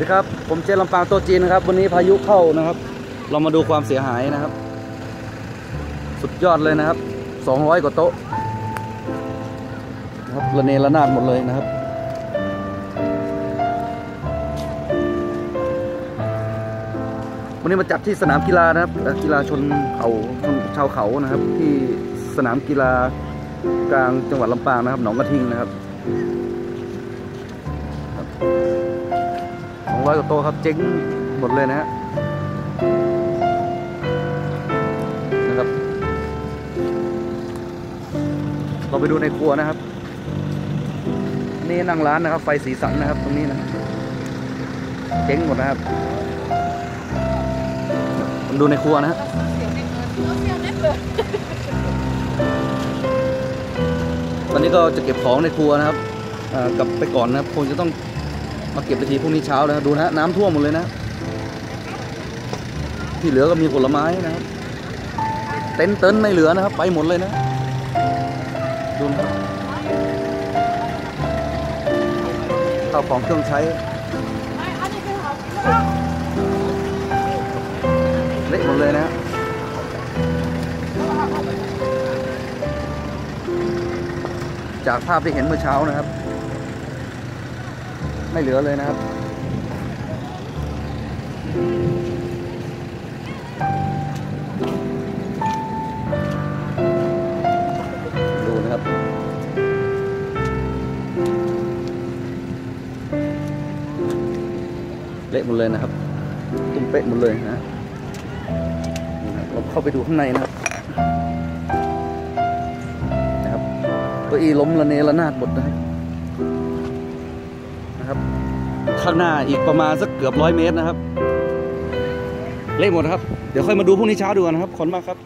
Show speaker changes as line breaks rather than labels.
ดีครับ ผมเจลำปางโตจีนนะครับ วันนี้พายุเข้านะครับ เรามาดูความเสียหายนะครับ สุดยอดเลยนะครับ 200 กว่าโต๊ะนะครับระเนระนาดหมดเลยนะครับ วันนี้มาจัดที่สนามกีฬานะครับกีฬาชนเขาชนชาวเขานะครับ ที่สนามกีฬากลางจังหวัดลำปางนะครับ หนองกระทิงนะครับ ร้อยกว่าโต๊ะครับเจ๊งหมดเลยนะฮะนะครับ เราไปดูในครัวนะครับ นี่นั่งร้านนะครับ ไฟสีสันนะครับ ตรงนี้นะเจ๊งหมดนะครับผมดูในครัวนะฮะตอนนี้ก็จะเก็บของในครัวนะครับกลับไปก่อนนะครับคงจะต้อง มาเก็บไปทีพรุ่งนี้เช้านะครับดูนะน้ำท่วมหมดเลยนะ ที่เหลือก็มีผลไม้นะครับ เต็นท์เต็นไม่เหลือนะครับ ไปหมดเลยนะ ดูนะข้าวของเครื่องใช้เละหมดเลยนะจากภาพที่เห็นเมื่อเช้านะครับ ไม่เหลือเลยนะครับ ดูนะครับ เละหมดเลยนะครับ ตุ้มเป๊ะหมดเลยนะเราเข้าไปดูข้างในนะครับนะครับเก้าอี้ล้มระเนระนาดหมดนะครับนะ ครับ ข้างหน้าอีกประมาณสักเกือบร้อยเมตรนะครับ เละหมดครับ เดี๋ยวค่อยมาดูพรุ่งนี้เช้าดูกันนะครับขอบคุณมากครับ